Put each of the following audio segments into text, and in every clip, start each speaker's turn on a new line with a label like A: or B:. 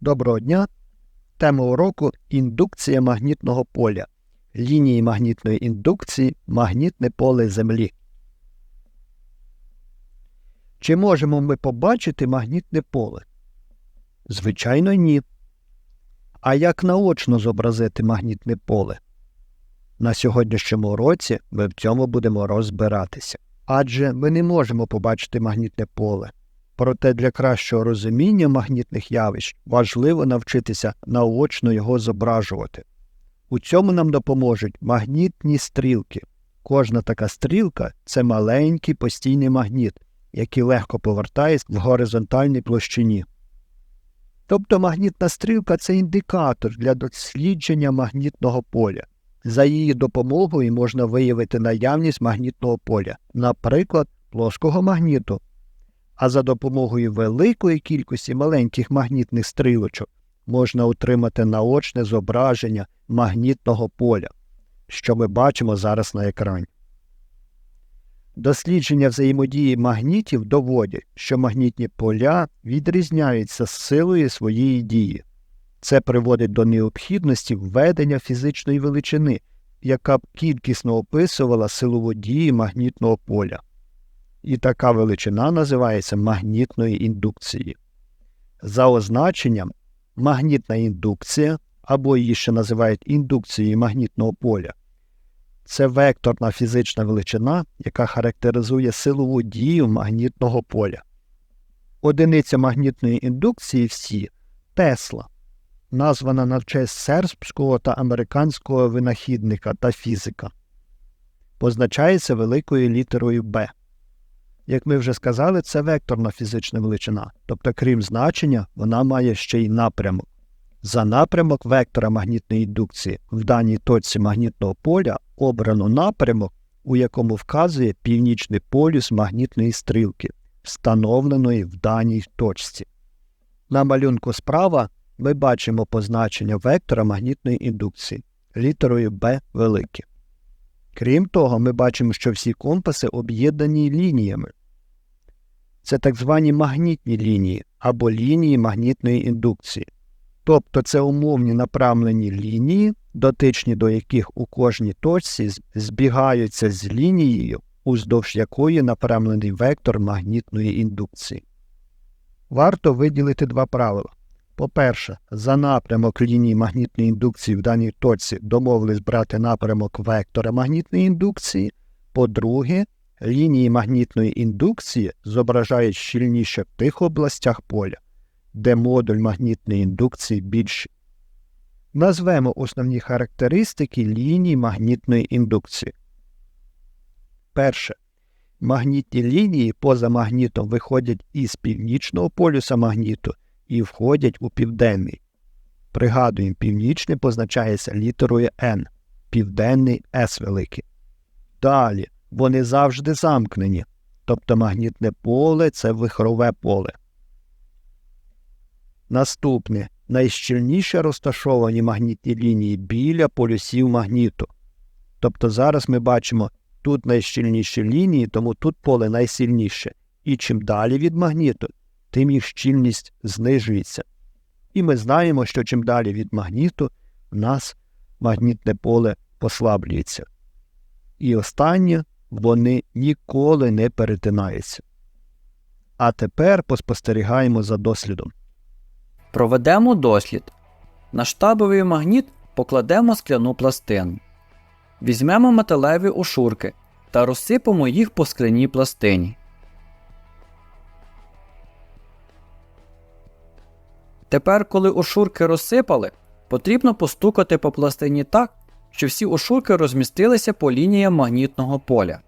A: Доброго дня! Тема уроку індукція магнітного поля. Лінії магнітної індукції магнітне поле Землі. Чи можемо ми побачити магнітне поле? Звичайно, ні. А як наочно зобразити магнітне поле? На сьогоднішньому уроці ми в цьому будемо розбиратися. Адже ми не можемо побачити магнітне поле. Проте для кращого розуміння магнітних явищ важливо навчитися наочно його зображувати. У цьому нам допоможуть магнітні стрілки. Кожна така стрілка це маленький постійний магніт, який легко повертається в горизонтальній площині. Тобто магнітна стрілка це індикатор для дослідження магнітного поля. За її допомогою можна виявити наявність магнітного поля, наприклад, плоского магніту. А за допомогою великої кількості маленьких магнітних стрілочок можна отримати наочне зображення магнітного поля, що ми бачимо зараз на екрані. Дослідження взаємодії магнітів доводять, що магнітні поля відрізняються з силою своєї дії. Це приводить до необхідності введення фізичної величини, яка б кількісно описувала силову дію магнітного поля. І така величина називається магнітною індукцією. За означенням, магнітна індукція, або її ще називають індукцією магнітного поля, це векторна фізична величина, яка характеризує силову дію магнітного поля. Одиниця магнітної індукції всі Тесла, названа на честь сербського та американського винахідника та фізика, позначається великою літерою Б. Як ми вже сказали, це векторна фізична величина, тобто, крім значення, вона має ще й напрямок. За напрямок вектора магнітної індукції в даній точці магнітного поля обрано напрямок, у якому вказує північний полюс магнітної стрілки, встановленої в даній точці. На малюнку справа ми бачимо позначення вектора магнітної індукції літерою B велике. Крім того, ми бачимо, що всі компаси об'єднані лініями. Це так звані магнітні лінії або лінії магнітної індукції. Тобто це умовні направлені лінії, дотичні до яких у кожній точці збігаються з лінією, уздовж якої направлений вектор магнітної індукції. Варто виділити два правила. По-перше, за напрямок лінії магнітної індукції в даній точці домовились брати напрямок вектора магнітної індукції. По-друге, лінії магнітної індукції зображають щільніше в тих областях поля, де модуль магнітної індукції більший. Назвемо основні характеристики ліній магнітної індукції. Перше. Магнітні лінії поза магнітом виходять із північного полюса магніту і входять у південний. Пригадуємо, північний позначається літерою N, південний S великий. Далі вони завжди замкнені, тобто магнітне поле це вихрове поле. Наступне найщільніше розташовані магнітні лінії біля полюсів магніту. Тобто зараз ми бачимо тут найщільніші лінії, тому тут поле найсильніше. І чим далі від магніту, тим їх щільність знижується. І ми знаємо, що чим далі від магніту в нас магнітне поле послаблюється. І останнє вони ніколи не перетинаються. А тепер поспостерігаємо за дослідом.
B: Проведемо дослід. На штабовий магніт покладемо скляну пластину. Візьмемо металеві ошурки та розсипемо їх по скляній пластині. Тепер, коли ошурки розсипали, потрібно постукати по пластині так, що всі ошурки розмістилися по лініям магнітного поля.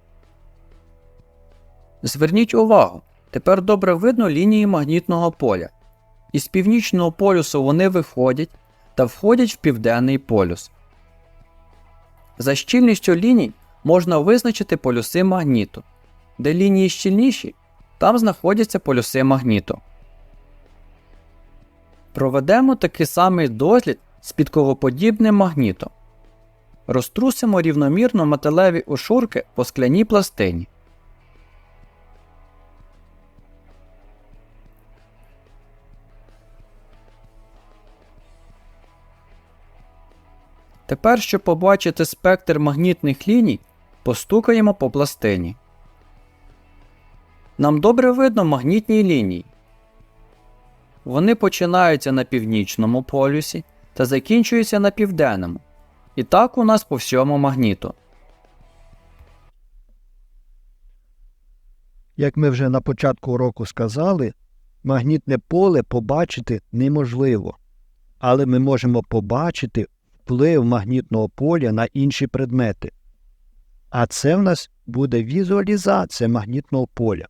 B: Зверніть увагу, тепер добре видно лінії магнітного поля. Із північного полюсу вони виходять та входять в південний полюс. За щільністю ліній можна визначити полюси магніту. Де лінії щільніші, там знаходяться полюси магніту. Проведемо такий самий дослід з підковоподібним магнітом. Розтрусимо рівномірно металеві ошурки по скляній пластині. Тепер, щоб побачити спектр магнітних ліній, постукаємо по пластині. Нам добре видно магнітні лінії. Вони починаються на північному полюсі та закінчуються на південному. І так у нас по всьому магніту.
A: Як ми вже на початку уроку сказали, магнітне поле побачити неможливо, але ми можемо побачити вплив магнітного поля на інші предмети. А це в нас буде візуалізація магнітного поля.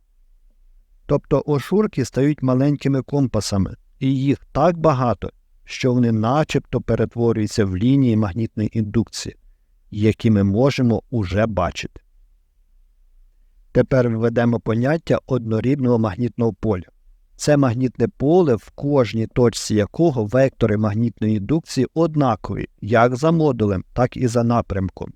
A: Тобто ошурки стають маленькими компасами, і їх так багато, що вони начебто перетворюються в лінії магнітної індукції, які ми можемо уже бачити. Тепер введемо поняття однорідного магнітного поля. Це магнітне поле, в кожній точці якого вектори магнітної індукції однакові як за модулем, так і за напрямком.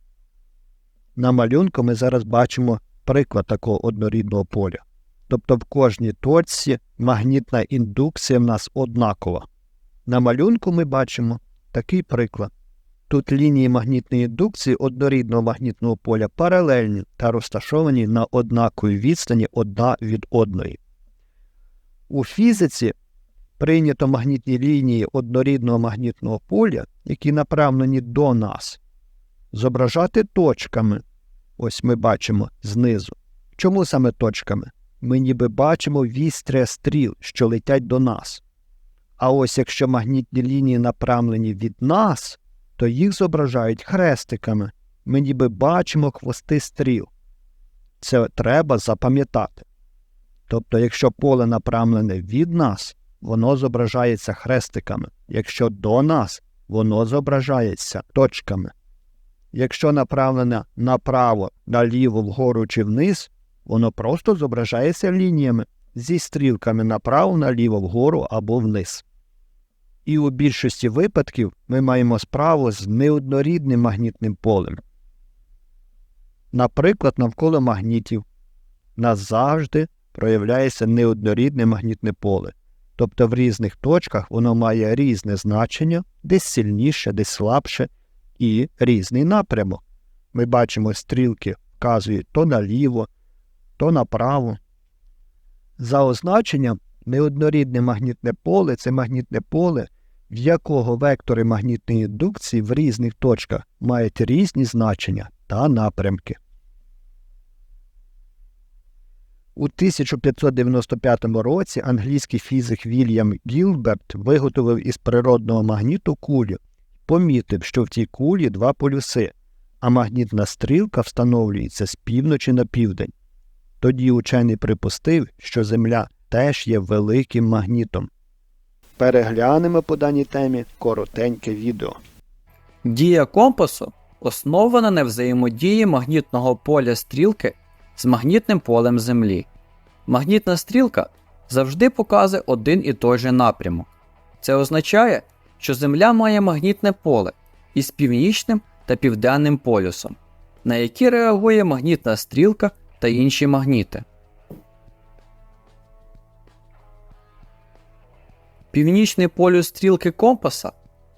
A: На малюнку ми зараз бачимо приклад такого однорідного поля. Тобто в кожній точці магнітна індукція в нас однакова. На малюнку ми бачимо такий приклад. Тут лінії магнітної індукції однорідного магнітного поля паралельні та розташовані на однаковій відстані одна від одної. У фізиці прийнято магнітні лінії однорідного магнітного поля, які направлені до нас, зображати точками. Ось ми бачимо знизу. Чому саме точками? Ми ніби бачимо вістря стріл, що летять до нас. А ось якщо магнітні лінії направлені від нас, то їх зображають хрестиками. Ми ніби бачимо хвости стріл. Це треба запам'ятати. Тобто, якщо поле направлене від нас, воно зображається хрестиками, якщо до нас, воно зображається точками. Якщо направлене направо, наліво, вгору чи вниз, воно просто зображається лініями зі стрілками направо, наліво, вгору або вниз. І у більшості випадків ми маємо справу з неоднорідним магнітним полем. Наприклад, навколо магнітів назавжди проявляється неоднорідне магнітне поле, тобто в різних точках воно має різне значення, десь сильніше, десь слабше і різний напрямок. Ми бачимо, стрілки вказують то наліво, то направо. За означенням, неоднорідне магнітне поле це магнітне поле, в якого вектори магнітної індукції в різних точках мають різні значення та напрямки. У 1595 році англійський фізик Вільям Гілберт виготовив із природного магніту кулю, помітив, що в тій кулі два полюси, а магнітна стрілка встановлюється з півночі на південь. Тоді учений припустив, що Земля теж є великим магнітом. Переглянемо по даній темі коротеньке відео.
B: Дія компасу основана на взаємодії магнітного поля стрілки з магнітним полем Землі. Магнітна стрілка завжди показує один і той же напрямок. Це означає, що Земля має магнітне поле із північним та південним полюсом, на які реагує магнітна стрілка та інші магніти. Північний полюс стрілки компаса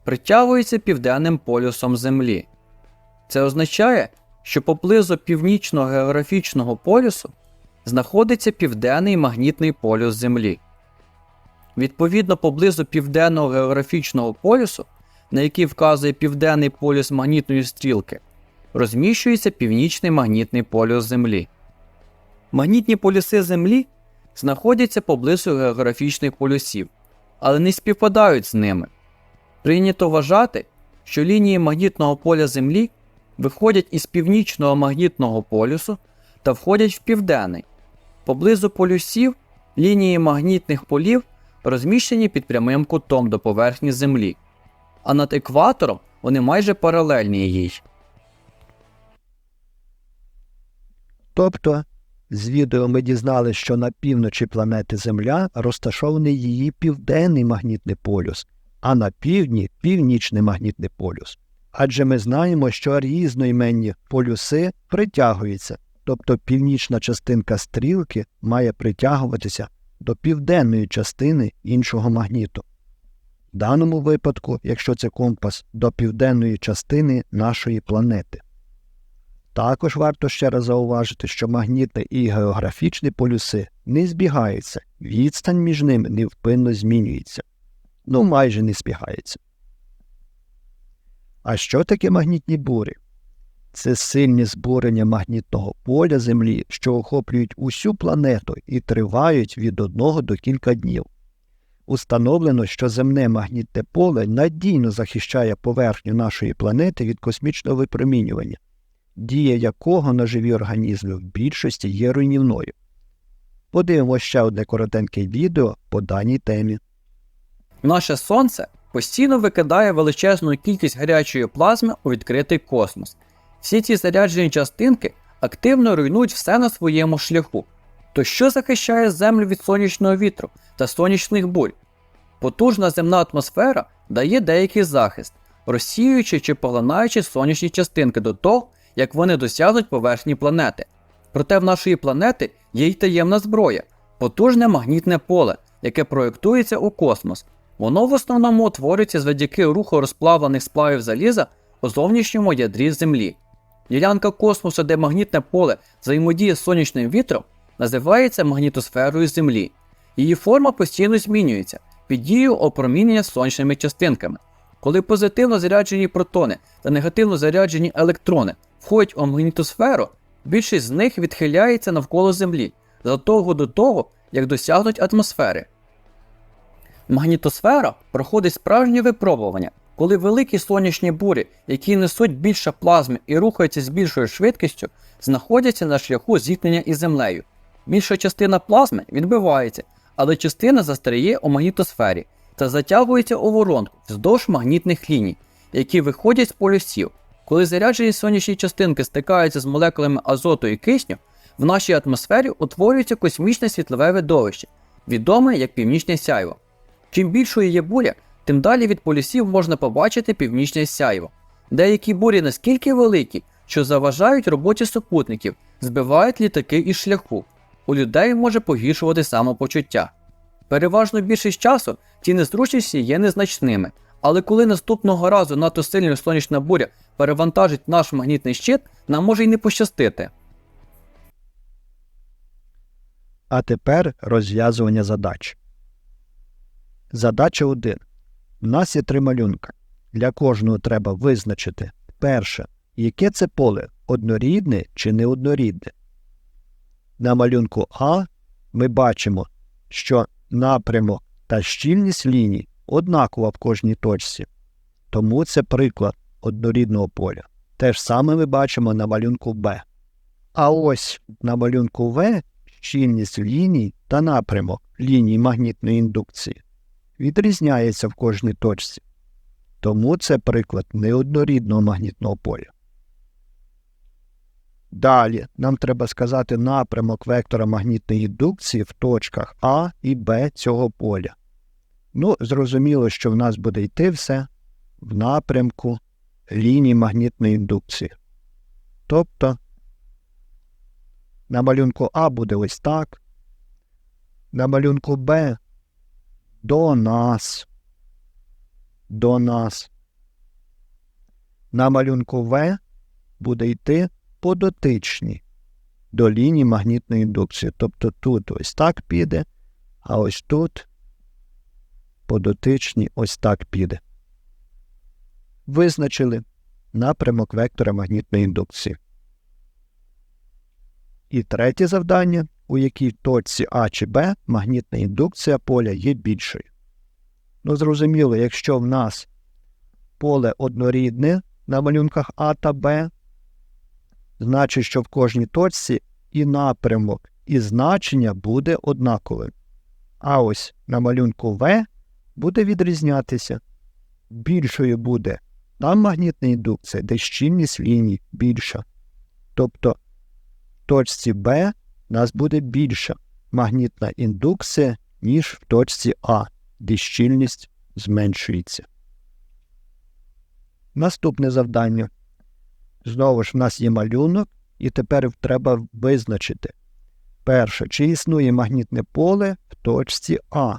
B: притягується південним полюсом Землі. Це означає, що поблизу північного географічного полюсу знаходиться південний магнітний полюс Землі. Відповідно, поблизу південного географічного полюсу, на який вказує південний полюс магнітної стрілки, розміщується північний магнітний полюс Землі. Магнітні полюси Землі знаходяться поблизу географічних полюсів, але не співпадають з ними. Прийнято вважати, що лінії магнітного поля Землі виходять із північного магнітного полюсу та входять в південний. Поблизу полюсів лінії магнітних полів розміщені під прямим кутом до поверхні Землі, а над екватором вони майже паралельні їй.
A: Тобто, з відео ми дізналися, що на півночі планети Земля розташований її південний магнітний полюс, а на півдні північний магнітний полюс. Адже ми знаємо, що різноіменні полюси притягуються, тобто північна частинка стрілки має притягуватися до південної частини іншого магніту. в даному випадку, якщо це компас, до південної частини нашої планети. Також варто ще раз зауважити, що магнітні і географічні полюси не збігаються, відстань між ними невпинно змінюється. Ну, майже не збігається. А що таке магнітні бурі? Це сильні збурення магнітного поля Землі, що охоплюють усю планету і тривають від одного до кілька днів. Установлено, що земне магнітне поле надійно захищає поверхню нашої планети від космічного випромінювання, дія якого на живі організми в більшості є руйнівною. Подивимося ще одне коротеньке відео по даній темі.
B: Наше сонце постійно викидає величезну кількість гарячої плазми у відкритий космос. Всі ці заряджені частинки активно руйнують все на своєму шляху. То що захищає Землю від сонячного вітру та сонячних бурь? Потужна земна атмосфера дає деякий захист, розсіюючи чи поглинаючи сонячні частинки до того, як вони досягнуть поверхні планети. Проте в нашої планети є й таємна зброя, потужне магнітне поле, яке проєктується у космос. Воно в основному утворюється завдяки руху розплавлених сплавів заліза у зовнішньому ядрі Землі. Ділянка космосу, де магнітне поле взаємодіє з сонячним вітром, називається магнітосферою Землі. Її форма постійно змінюється під дією опромінення сонячними частинками. Коли позитивно заряджені протони та негативно заряджені електрони входять у магнітосферу, більшість з них відхиляється навколо Землі задовго до того, як досягнуть атмосфери. Магнітосфера проходить справжнє випробування, коли великі сонячні бурі, які несуть більше плазми і рухаються з більшою швидкістю, знаходяться на шляху зіткнення із землею. Більша частина плазми відбивається, але частина застряє у магнітосфері та затягується у воронку вздовж магнітних ліній, які виходять з полюсів. Коли заряджені сонячні частинки стикаються з молекулами азоту і кисню, в нашій атмосфері утворюється космічне світлове видовище, відоме як північне сяйво. Чим більшою є буря, тим далі від полюсів можна побачити північне сяйво. Деякі бурі наскільки великі, що заважають роботі супутників, збивають літаки із шляху. У людей може погіршувати самопочуття. Переважно більшість часу ці незручності є незначними, але коли наступного разу надто сильна сонячна буря перевантажить наш магнітний щит, нам може й не пощастити.
A: А тепер розв'язування задач. Задача 1. У нас є три малюнка. Для кожного треба визначити перше, яке це поле однорідне чи неоднорідне. На малюнку А ми бачимо, що напрямок та щільність ліній однакова в кожній точці. Тому це приклад однорідного поля. Те ж саме ми бачимо на малюнку Б. А ось на малюнку В щільність ліній та напрямок ліній магнітної індукції відрізняється в кожній точці. Тому це приклад неоднорідного магнітного поля. Далі нам треба сказати напрямок вектора магнітної індукції в точках А і Б цього поля. Ну, зрозуміло, що в нас буде йти все в напрямку лінії магнітної індукції. Тобто на малюнку А буде ось так, на малюнку Б до нас, до нас. На малюнку В буде йти по дотичній до лінії магнітної індукції. Тобто тут ось так піде, а ось тут по дотичній ось так піде. Визначили напрямок вектора магнітної індукції. І третє завдання, у якій точці А чи Б магнітна індукція поля є більшою. Ну, зрозуміло, якщо в нас поле однорідне на малюнках А та Б, значить, що в кожній точці і напрямок, і значення буде однаковим. А ось на малюнку В буде відрізнятися. Більшою буде там магнітна індукція, де щільність ліній більша. Тобто в точці Б нас буде більша магнітна індукція, ніж в точці А, де щільність зменшується. Наступне завдання. Знову ж в нас є малюнок, і тепер треба визначити. Перше, чи існує магнітне поле в точці А.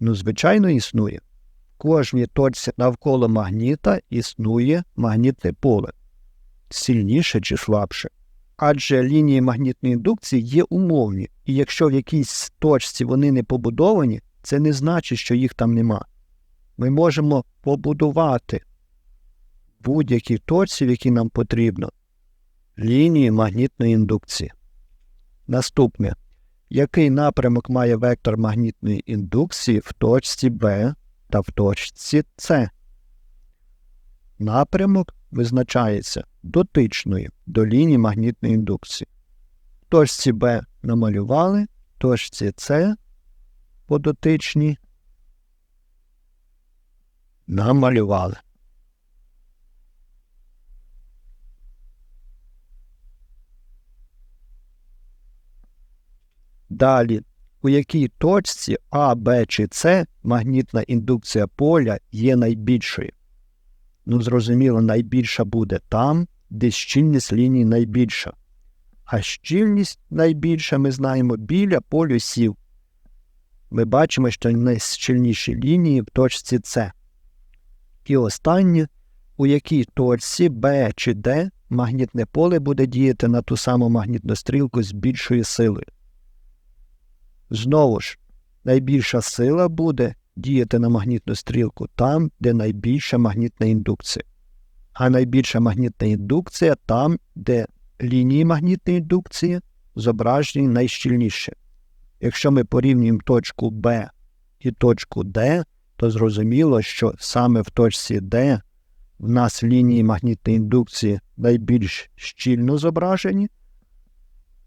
A: Ну, звичайно, існує. В кожній точці навколо магніта існує магнітне поле, сильніше чи слабше. Адже лінії магнітної індукції є умовні, і якщо в якійсь точці вони не побудовані, це не значить, що їх там нема. Ми можемо побудувати будь-якій точці, в якій нам потрібно, лінії магнітної індукції. Наступне. Який напрямок має вектор магнітної індукції в точці Б та в точці С? Напрямок визначається дотичною до лінії магнітної індукції. В точці Б намалювали, в точці С по дотичній намалювали. Далі, у якій точці А, Б чи С магнітна індукція поля є найбільшою? Ну, зрозуміло, найбільша буде там, де щільність лінії найбільша. А щільність найбільша ми знаємо біля полюсів. Ми бачимо, що найщільніші лінії в точці С. І останнє, у якій точці Б чи Д магнітне поле буде діяти на ту саму магнітну стрілку з більшою силою. Знову ж, найбільша сила буде діяти на магнітну стрілку там, де найбільша магнітна індукція. А найбільша магнітна індукція там, де лінії магнітної індукції зображені найщільніше. Якщо ми порівнюємо точку Б і точку Д, то зрозуміло, що саме в точці Д в нас лінії магнітної індукції найбільш щільно зображені,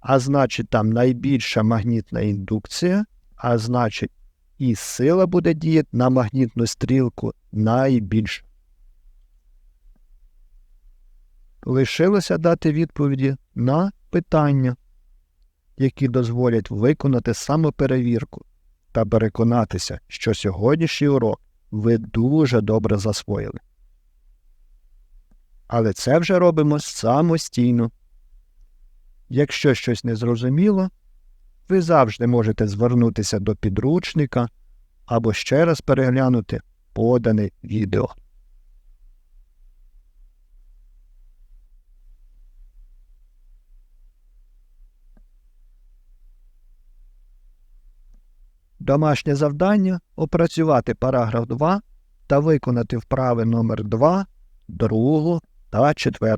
A: а значить, там найбільша магнітна індукція, а значить, і сила буде діяти на магнітну стрілку найбільше. Лишилося дати відповіді на питання, які дозволять виконати самоперевірку та переконатися, що сьогоднішній урок ви дуже добре засвоїли. Але це вже робимо самостійно. Якщо щось не зрозуміло, ви завжди можете звернутися до підручника або ще раз переглянути подане відео. Домашнє завдання опрацювати параграф 2 та виконати вправи номер 2, 2 та 4.